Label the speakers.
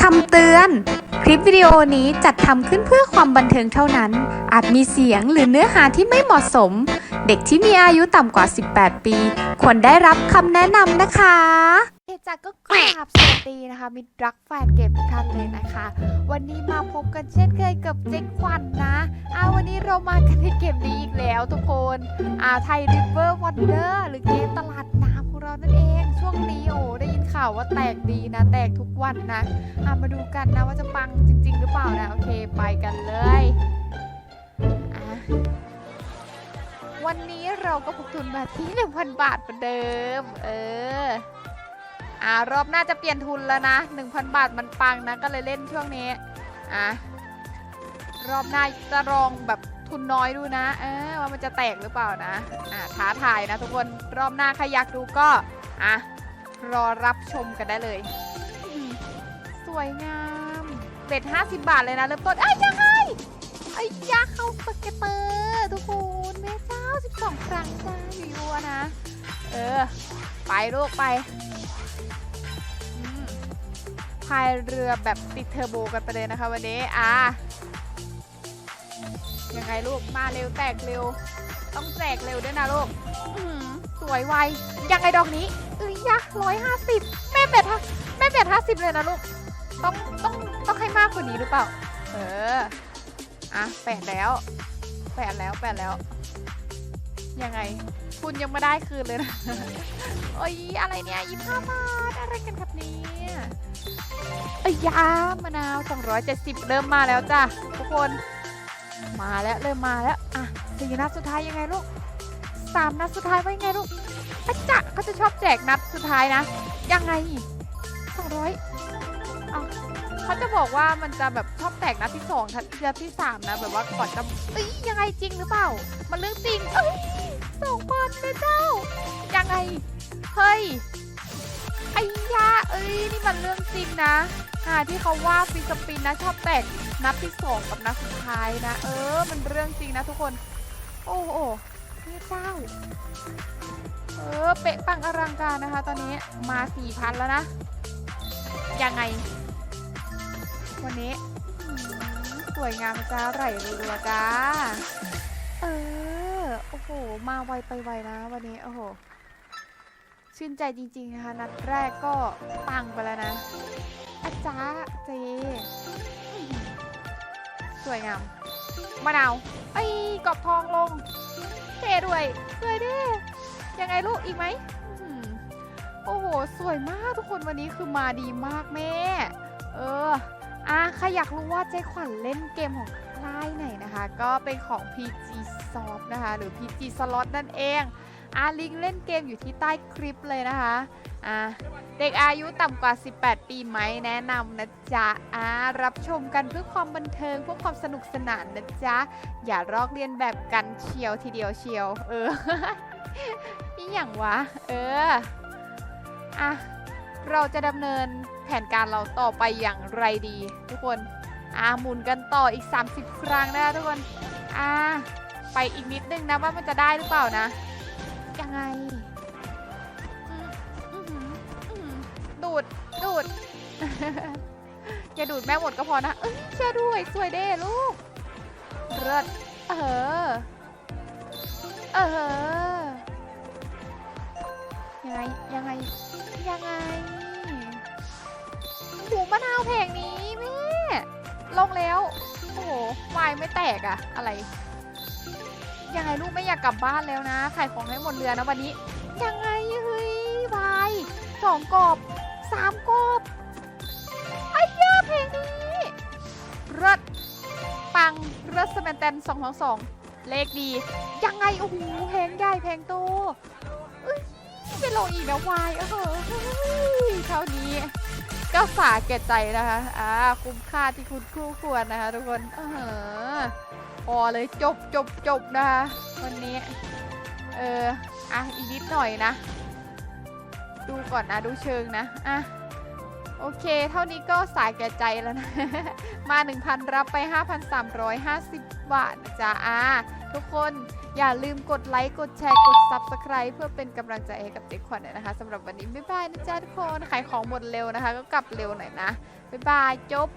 Speaker 1: คำเตือน คลิปวิดีโอนี้จัดทำขึ้นเพื่อความบันเทิงเท่านั้น อาจมีเสียงหรือเนื้อหาที่ไม่เหมาะสม เด็กที่มีอายุต่ำกว่า 18 ปี ควรได้รับคำแนะนำนะคะ
Speaker 2: เอจากก็กราบสวัสดีนะคะ มิตรรักแฟนเกมทุกท่านเลยนะคะ วันนี้มาพบกันเช่นเคยกับเจ๊ควันนะอาวันนี้เรามากันในเกมนี้อีกแล้วทุกคนอ่าไทยริเวอร์วันเดอร์หรือเกมตลาด เรานั่นเอง ช่วงนี้โอ้ได้ยินข่าวว่าแตกดีนะ แตกทุกวันนะอ่ามาดูกันนะว่าจะปังจริง ๆ หรือเปล่านะ โอเคไปกันเลยอะวันนี้เราก็พุกทุนมาที่ 1,000 บาทเหมือนเดิม เอออ่ารอบหน้าจะเปลี่ยนทุนแล้วนะ 1,000 บาทมันปังนะ ก็เลยเล่นช่วงนี้อะรอบหน้าจะลองแบบ ทุนน้อยดูนะเออว่ามันจะแตกหรือเปล่านะ อะท้าทายนะทุกคนรอบหน้าใครอยากดูก็ อะ รอรับชมกันได้เลย สวยงามเบ็ด50 บาทเลยนะ เริ่มต้นเอ้ยยังไงไอ้ยาเข้าสเก็ตเตอร์ทุกคนแม่เจ้า 12 ครั้งจ้าอยู่ๆนะ เออ ไปลูกไปพายเรือแบบติดเทอร์โบกันไปเลยนะคะวันนี้ อะ ยังไงลูกมาเร็วแตกเร็ว ต้องแจกเร็วด้วยนะลูกสวยไวยังไงดอกนี้เอ้ยยะร้อยห้าสิบแม่เบ็ดแม่เบ็ดห้าสิบเลยนะลูกต้องต้องต้องให้มากกว่านี้หรือเปล่า เอออะแปดแล้วแปดแล้วแปดแล้ว ยังไง คุณยังไม่ได้คืนเลยนะ โอ้ยอะไรเนี่ยยี่ห้าบาทอะไรกันครับเนี่ยอ้ยยามะนาว 270 เริ่มมาแล้วจ้ะทุกคน มาแล้วเริ่มมาแล้วอะสี่นัดสุดท้ายยังไงลูกสามนัดสุดท้ายว่ายังไงลูกอาจะเขาจะชอบแจกนัดสุดท้ายนะ ยังไงสองร้อยเอาเขาจะบอกว่ามันจะแบบชอบแตกนัดที่สองนัดที่สามนะแบบว่าก่อนจะเอ้ยยังไงจริงหรือเปล่า มันเรื่องจริงเอ้ยสองพันเลยเจ้ายังไงเฮ้ย ยนี่มันเรื่องจริงนะอ่าที่เขาว่าฟรีสปินนะชอบแตกนัดที่สองกับนัดสุดท้ายนะ เออ มันเรื่องจริงนะทุกคน โอ้โหพระเจ้า เออ เป๊ะปังอลังการนะคะ ตอนนี้มาสี่พันแล้วนะ ยังไง วันนี้สวยงามจ้าไหลรัวจ้า เออ โอ้โห มาไวไปไวนะวันนี้ โอ้โห ชื่นใจจริงๆนะคะนัดแรกก็ปังไปแล้วนะอาจ้าเจอื้อหือสวยงามมะนาวไอ้กรอบทองลงเทด้วยสวยด้ยังไงลูกอีกไหมโอ้โห สวยมากทุกคนวันนี้คือมาดีมากแม่ เอออะใครอยากรู้ว่าเจ๊ขวัญเล่นเกมของค่ายไหนนะคะ ก็เป็นของ PG Soft นะคะ หรือ PG Slot นั่นเอง อะลิงเล่นเกมอยู่ที่ใต้คลิปเลยนะคะอะเด็กอายุต่ำกว่า 18 ปีไหมแนะนำนะจ๊ะอะรับชมกันเพื่อความบันเทิงเพื่อความสนุกสนานนะจ๊ะ อย่ารอกเรียนแบบกันเชียวทีเดียวเชียว เออนี่อย่างวะ เอออะเราจะดำเนินแผนการเราต่อไปอย่างไรดี ทุกคนอะหมุนกันต่ออีก 30 ครั้งนะคะทุกคนอะไปอีกนิดนึงนะว่ามันจะได้หรือเปล่านะ ยังไงอืมอื้อหืออื้อหือดูด ดูด อย่าดูดแม่หมดก็พอนะเอ้ยเชื่อด้วยสวยเด้ลูกเลิศเออ เออ ยังไง ยังไง ยังไงหูมะนาวแผงนี้แม่ ลงแล้ว โอ้โหวายไม่แตกอะอะไร ยังไงลูกไม่อยากกลับบ้านแล้วนะขายของให้หมดเรือนะวันนี้ ยังไงเฮ้ยวายสองกอบสามกอบไอ้ยาเพลงนี้รถปังรถสแมนแตนสองสองสองเลขดี ยังไงโอ้โหเพลงใหญ่เพลงโตเอ้ยไปลงอีกนะวายโอ้โหเฮ้ยเท่านี้ก็ฝากแก่ใจนะคะ อ่า คุ้มค่าที่คุณคู่ควรนะคะทุกคน เออ อเลยจบจบจบนะคะวันนี้ เอออะอีกนิดหน่อยนะ ดูก่อนนะดูเชิงนะอะโอเค เท่านี้ก็สายแก่ใจแล้วนะ มา 1,000 รับไป 5,350 บาทนะจ๊ะอ่าทุกคนอย่าลืมกดไลค์ กดแชร์ กด Subscribe เพื่อเป็นกำลังใจให้กับเด็กขวัญหน่อยนะคะสำหรับวันนี้ บ๊ายบายนะจ๊ะทุกคน ขายของหมดเร็วนะคะ ก็กลับเร็วหน่อยนะ บ๊ายบาย จบ